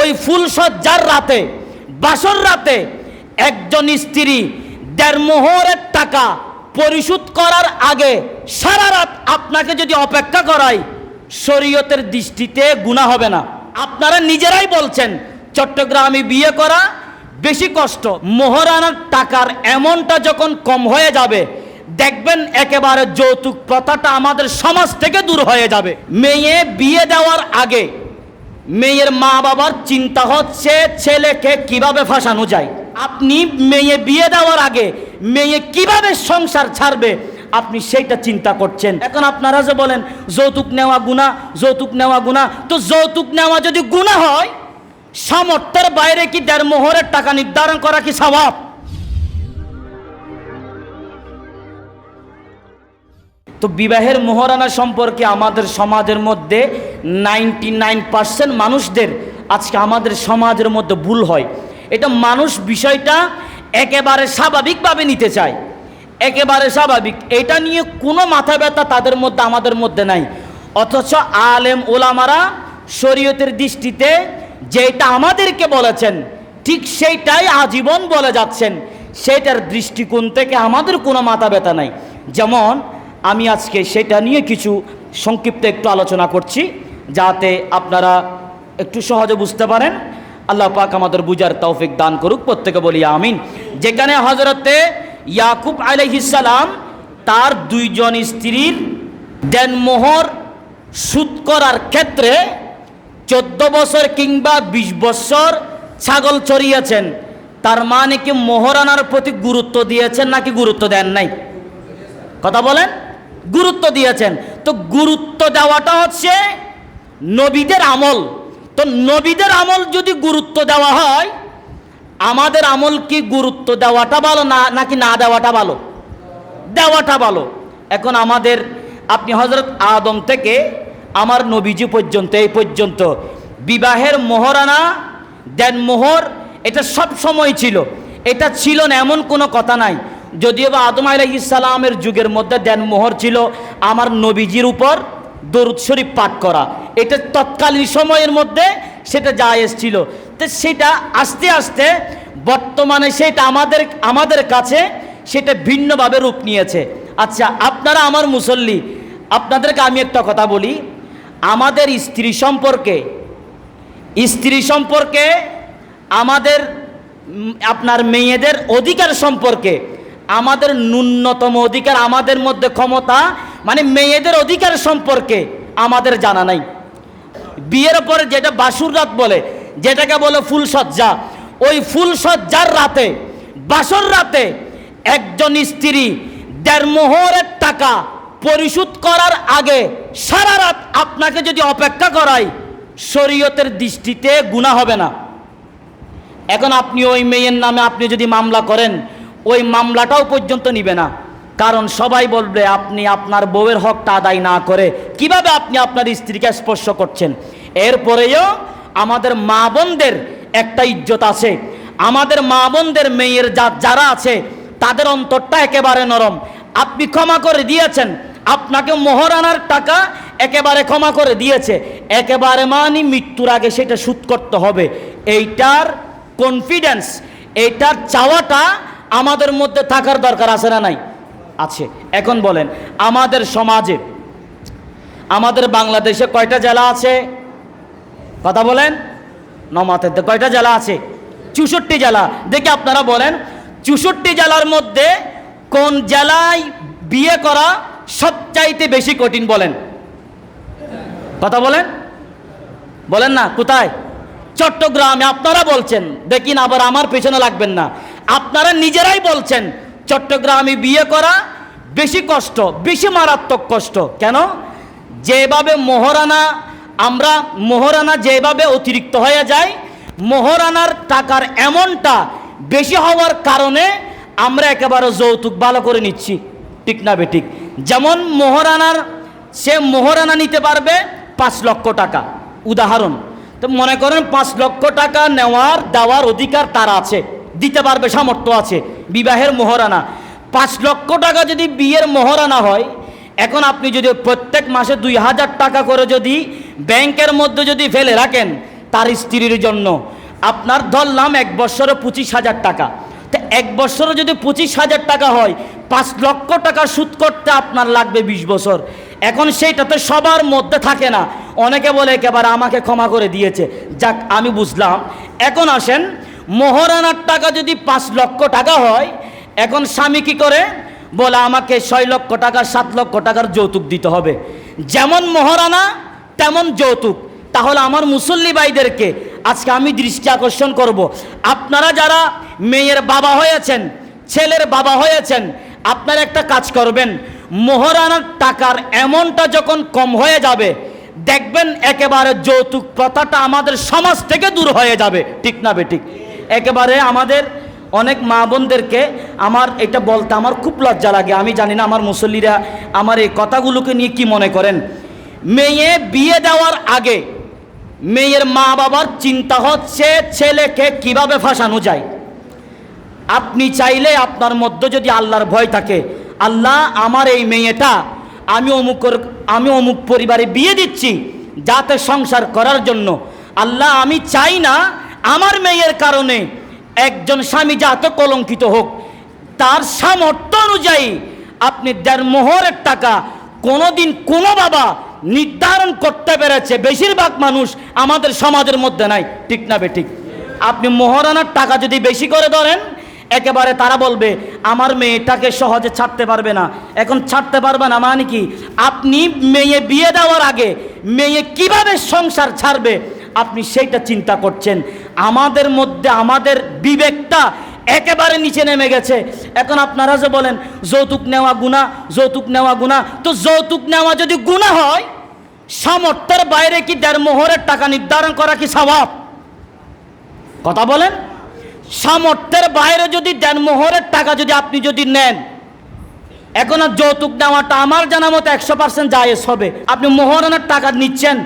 ওই ফুলসজ্জার রাতে, বাসর রাতে একজন স্ত্রী দেড় মোহরের টাকা পরিশোধ করার আগে সারা রাত আপনাকে যদি অপেক্ষা করাই, শরীয়তের দৃষ্টিতে গুণা হবে না। আপনারা নিজেরাই বলছেন, চট্টগ্রামে বিয়ে করা বেশি কষ্ট। মোহরানার টাকার এমনটা যখন কম হয়ে যাবে, দেখবেন একেবারে যৌতুক প্রথাটা আমাদের সমাজ থেকে দূর হয়ে যাবে। মেয়ে বিয়ে দেওয়ার আগে মেয়ের মা বাবার চিন্তা হচ্ছে ছেলেকে কীভাবে ফাঁসানো যায়? আপনি মেয়ে বিয়ে দেওয়ার আগে মেয়ে কীভাবে সংসার ছাড়বে? আপনি সেইটা চিন্তা করছেন। এখন আপনারা যে বলেন, যৌতুক নেওয়া গুণা যৌতুক নেওয়া গুণা তো যৌতুক নেওয়া যদি গুণা হয়, সামর্থ্যের বাইরে কি দেড় মোহরের টাকা নির্ধারণ করা কি স্বভাব? তো বিবাহের মোহরানা সম্পর্কে আমাদের সমাজের মধ্যে নাইনটি নাইন পার্সেন্ট মানুষদের আজকে আমাদের সমাজের মধ্যে ভুল হয়। এটা মানুষ বিষয়টা একেবারে স্বাভাবিকভাবে নিতে চায়। একেবারে স্বাভাবিক। এটা নিয়ে কোনো মাথা ব্যথা তাদের মধ্যে, আমাদের মধ্যে নাই। অথচ আলেম ওলামারা শরীয়তের দৃষ্টিতে যেটা আমাদেরকে বলেছেন, ঠিক সেইটাই আজীবন বলে যাচ্ছেন। সেটার দৃষ্টিকোণ থেকে আমাদের কোনো মাথা ব্যথা নাই। যেমন আমি আজকে সেটা নিয়ে কিছু সংক্ষিপ্ত একটু আলোচনা করছি, যাতে আপনারা একটু সহজে বুঝতে পারেন। আল্লাহ পাক আমাদের বুঝার তৌফিক দান করুক, প্রত্যেকে বলি আমিন। যেখানে হজরতে ইয়াকুব আলাইহিসালাম তার দুইজন স্ত্রীর দেনমোহর সুদ করার ক্ষেত্রে চোদ্দ বছর কিংবা ২০ বছর ছাগল চড়িয়েছেন তার মানে কি মোহরানার প্রতি গুরুত্ব দিয়েছেন নাকি গুরুত্ব দেন নাই? কথা বলেন। গুরুত্ব দিয়েছেন। তো গুরুত্ব দেওয়াটা হচ্ছে নবীদের আমল। তো নবীদের আমল যদি গুরুত্ব দেওয়া হয়, আমাদের আমল কি গুরুত্ব দেওয়াটা ভালো না, নাকি না দেওয়াটা ভালো? দেওয়াটা ভালো। এখন আমাদের, আপনি হজরত আদম থেকে আমার নবীজি পর্যন্ত, এই পর্যন্ত বিবাহের মোহরানা, দেন মোহর, এটা সব সময় ছিল। এটা ছিল না, এমন কোনো কথা নাই। যদিও বা আদম আলাহ ইসালামের যুগের মধ্যে দেন মোহর ছিল আমার নবীজির উপর দরুদ শরীফ পাঠ করা। এটা তৎকালীন সময়ের মধ্যে সেটা জায়েজ ছিল। তো সেটা আস্তে আস্তে বর্তমানে সেটা আমাদের আমাদের কাছে সেটা ভিন্নভাবে রূপ নিয়েছে। আচ্ছা আপনারা আমার মুসল্লি, আপনাদেরকে আমি একটা কথা বলি। আমাদের স্ত্রী সম্পর্কে স্ত্রী সম্পর্কে আমাদের আপনার মেয়েদের অধিকার সম্পর্কে আমাদের ন্যূনতম অধিকার আমাদের মধ্যে ক্ষমতা মানে মেয়েদের অধিকার সম্পর্কে আমাদের জানা নাই। বিয়ের পরে যেটা বাসুর রাত বলে, যেটাকে বলে ফুলসজ্জা ওই ফুলসজ্জার রাতে, বাসর রাতে একজন স্ত্রী দেড় মোহরের টাকা পরিশোধ করার আগে সারা রাত আপনাকে যদি অপেক্ষা করায় শরীয়তের দৃষ্টিতে গুণা হবে না। এখন আপনি ওই মেয়ের নামে আপনি যদি মামলা করেন ওই মামলাটাও পর্যন্ত নিবে না। কারণ সবাই বলবে, আপনি আপনার বউয়ের হকটা আদায় না করে কীভাবে আপনি আপনার স্ত্রীকে স্পর্শ করছেন? এরপরেও আমাদের মা বোনদের একটা ইজ্জত আছে। আমাদের মা বোনদের মেয়ের যা যারা আছে, তাদের অন্তরটা একেবারে নরম। আপনি ক্ষমা করে দিয়েছেন আপনাকে মোহরানার টাকা একেবারে ক্ষমা করে দিয়েছে। একেবারে মানি মৃত্যুর আগে সেটা সুদ করতে হবে। এইটার কনফিডেন্স এইটার চাওয়াটা আমাদের মধ্যে থাকার দরকার আছে না নাই? আছে। এখন বলেন, আমাদের সমাজে, আমাদের বাংলাদেশে কয়টা জেলা আছে? কথা বলেন। নমাতের কয়টা জেলা আছে? চৌষট্টি জেলা। দেখি আপনারা বলেন, চৌষট্টি জেলার মধ্যে কোন জেলায় বিয়ে করা সবচাইতে বেশি কঠিন বলেন? কথা বলেন। বলেন না, কোথায়? চট্টগ্রামে। আপনারা বলছেন দেখিন আবার আমার পেছনে লাগবেন না। আপনারা নিজেরাই বলছেন, চট্টগ্রামে বিয়ে করা বেশি কষ্ট, বেশি মারাত্মক কষ্ট। কেন? যেভাবে মোহরানা, আমরা মোহরানা যেভাবে অতিরিক্ত হয়ে যায় মোহরানার টাকার এমনটা বেশি হওয়ার কারণে আমরা একেবারে যৌতুক ভালো করে নিচ্ছি, ঠিক না বেঠিক? যেমন মোহরানার, সে মোহরানা নিতে পারবে পাঁচ লক্ষ টাকা। উদাহরণ, তো মনে করেন পাঁচ লক্ষ টাকা নেওয়ার, দেওয়ার অধিকার তার আছে। দিতে পারবে, সামর্থ্য আছে, বিবাহের মোহরানা। পাঁচ লক্ষ টাকা যদি বিয়ের মোহরানা হয়, এখন আপনি যদি প্রত্যেক মাসে দুই হাজার টাকা করে যদি ব্যাংকের মধ্যে যদি ফেলে রাখেন, তার স্ত্রীর জন্য আপনার ধরলাম এক বছরে পঁচিশ হাজার টাকা। তো এক বছরে যদি পঁচিশ হাজার টাকা হয়, পাঁচ লক্ষ টাকা সুদ করতে আপনার লাগবে বিশ বছর। এখন সেইটা তো সবার মধ্যে থাকে না। অনেকে বলে, একেবারে আমাকে ক্ষমা করে দিয়েছে। যাক, আমি বুঝলাম। এখন আসেন মোহরানার টাকা যদি পাঁচ লক্ষ টাকা হয়, এখন স্বামী কি করে? বলে, আমাকে ছয় লক্ষ টাকা, সাত লক্ষ টাকার যৌতুক দিতে হবে। যেমন মহারানা, তেমন যৌতুক। তাহলে আমার মুসল্লি ভাইদেরকে আজকে আমি দৃষ্টি আকর্ষণ করব। আপনারা যারা মেয়ের বাবা হয়েছেন, ছেলের বাবা হয়েছেন, আপনারা একটা কাজ করবেন। মোহরানার টাকার এমনটা যখন কম হয়ে যাবে, দেখবেন একেবারে যৌতুক প্রথাটা আমাদের সমাজ থেকে দূর হয়ে যাবে। ঠিক না বেঠিক একেবারে আমাদের অনেক মা বোনদেরকে আমার এটা বলতে আমার খুব লজ্জা লাগে। আমি জানি না আমার মুসল্লিরা আমার এই কথাগুলোকে নিয়ে কি মনে করেন। মেয়ে বিয়ে দেওয়ার আগে মেয়ের মা বাবার চিন্তা হচ্ছে ছেলেকে কীভাবে ফাঁসানো যায়। আপনি চাইলে আপনার মধ্যে যদি আল্লাহর ভয় থাকে, আল্লাহ আমার এই মেয়েটা, আমি অমুক আমি অমুক পরিবারে বিয়ে দিচ্ছি যাতে সংসার করার জন্য। আল্লাহ আমি চাই না আমার মেয়ের কারণে একজন স্বামী যাতে কলঙ্কিত হোক, তার সামর্থ্য অনুযায়ী আপনি দেড় মোহরের টাকা কোনোদিন কোনো বাবা নির্ধারণ করতে পেরেছে। বেশিরভাগ মানুষ আমাদের সমাজের মধ্যে নাই, ঠিক না বে ঠিক? আপনি মোহরানার টাকা যদি বেশি করে ধরেন, একেবারে তারা বলবে, আমার মেয়েটাকে সহজে ছাড়তে পারবে না। এখন ছাড়তে পারবে না মানে কি? আপনি মেয়ে বিয়ে দেওয়ার আগে মেয়ে কীভাবে সংসার ছাড়বে? আপনি সেইটা চিন্তা করছেন। আমাদের মধ্যে আমাদের বিবেকটা একেবারে নিচে নেমে গেছে। এখন আপনারা যে বলেন, যৌতুক নেওয়া গুণা যৌতুক নেওয়া গুণা তো যৌতুক নেওয়া যদি গুণা হয়, সামর্থ্যের বাইরে কি দেড় মোহরের টাকা নির্ধারণ করা কি স্বভাব? কথা বলেন। সামর্থ্যের বাইরে যদি দেন মোহরের টাকা যদি আপনি যদি নেন, এখন আর যৌতুক নেওয়াটা আমার জানা মতো একশো পার্সেন্ট জায়েজ হবে। আপনি মোহরানার টাকা নিচ্ছেন।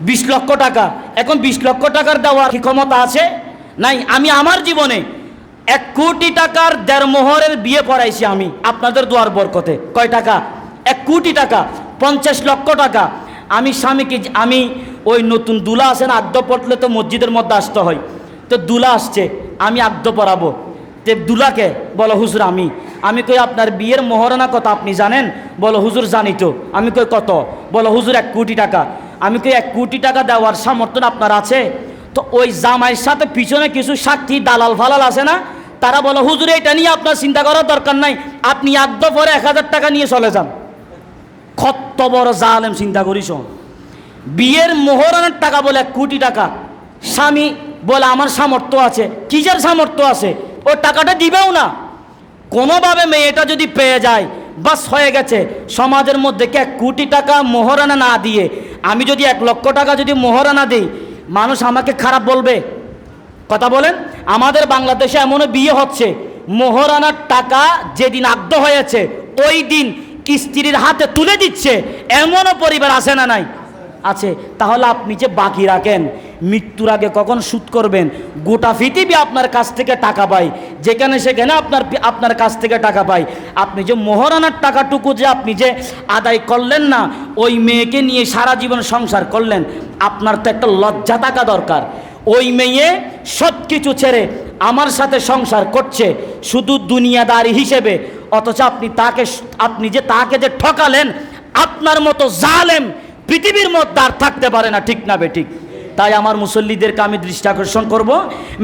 বিশ লক্ষ টাকা। এখন বিশ লক্ষ টাকার দেওয়ার ক্ষমতা আছে? নাই, আমি আমার জীবনে এক কোটি টাকার দেড় মোহরের বিয়ে পড়াইছি আমি, আপনাদের দুয়ার বরকতে। কয় টাকা? এক কোটি টাকা, পঞ্চাশ লক্ষ টাকা। আমি স্বামীকে, আমি ওই নতুন দুলা আসেন আদ্য পড়লে তো মসজিদের মধ্যে আসতে হয়। তো দুলা আসছে, আমি আদ্য পড়াবো তে দুলাকে বলো, হুজুর, আমি আমি কই আপনার বিয়ের মোহরানা কত আপনি জানেন? বলো, হুজুর, জানি তো। আমি কই, কত? বলো, হুজুর, এক কোটি টাকা। আমি কই এক কোটি টাকা দেওয়ার সামর্থ্য আপনার আছে? তো ওই জামাইয়ের সাথে পিছনে কিছু সাক্ষী দালাল ফালাল আছে না? তারা বলো, হুজুরে, এটা নিয়ে আপনার চিন্তা করার দরকার নাই। আপনি আদ্য পরে এক হাজার টাকা নিয়ে চলে যান। কত বড় জালেম চিন্তা করিস? বিয়ের মোহরানের টাকা বলে এক কোটি টাকা। স্বামী বলে, আমার সামর্থ্য আছে। কিসের সামর্থ্য আছে? ও টাকাটা দিবেও না। কোনোভাবে মেয়েটা যদি পেয়ে যায় বাস হয়ে গেছে। সমাজের মধ্যে এক কোটি টাকা মোহরানা না দিয়ে। আমি যদি এক লক্ষ টাকা যদি মোহরানা দিই, মানুষ আমাকে খারাপ বলবে। কথা বলেন? আমাদের বাংলাদেশে এমনও বিয়ে হচ্ছে। মোহরানার টাকা যেদিন আদ্য হয়েছে, ওই দিন স্ত্রীর হাতে তুলে দিচ্ছে। এমনও পরিবার আছে না নাই? আছে। তাহলে আপনি যে বাকি রাখেন মৃত্যুর আগে কখন সুদ করবেন? গোটা পৃথিবী আপনার কাছ থেকে টাকা পায়। যেখানে সেখানে আপনার আপনার কাছ থেকে টাকা পায়। আপনি যে মোহরানার টাকাটুকু যে আপনি যে আদায় করলেন না, ওই মেয়েকে নিয়ে সারা জীবন সংসার করলেন, আপনার তো একটা লজ্জা থাকা দরকার। ওই মেয়ে সব কিছু ছেড়ে আমার সাথে সংসার করছে, শুধু দুনিয়াদারি হিসেবে। অথচ আপনি তাকে আপনি যে তাকে যে ঠকালেন, আপনার মতো জালেম পৃথিবীর মধ্যে আর থাকতে পারে না, ঠিক না বে ঠিক। তাই আমার মুসল্লিদেরকে আমি দৃষ্টি আকর্ষণ করব,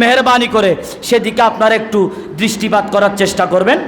মেহরবানি করে সেদিকে আপনারা একটু দৃষ্টিপাত করার চেষ্টা করবেন।